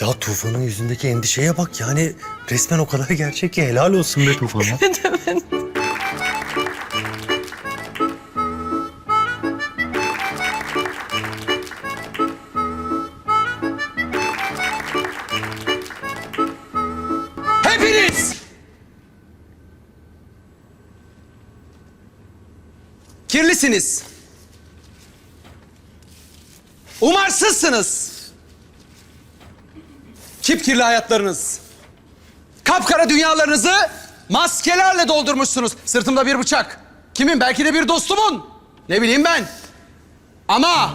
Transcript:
Ya Tufan'ın yüzündeki endişeye bak yani resmen o kadar gerçek ki helal olsun be Tufan'a. Hepiniz! Kirlisiniz. Umarsızsınız. Kipkirli hayatlarınız. Kapkara dünyalarınızı maskelerle doldurmuşsunuz. Sırtımda bir bıçak. Kimin? Belki de bir dostumun. Ne bileyim ben. Ama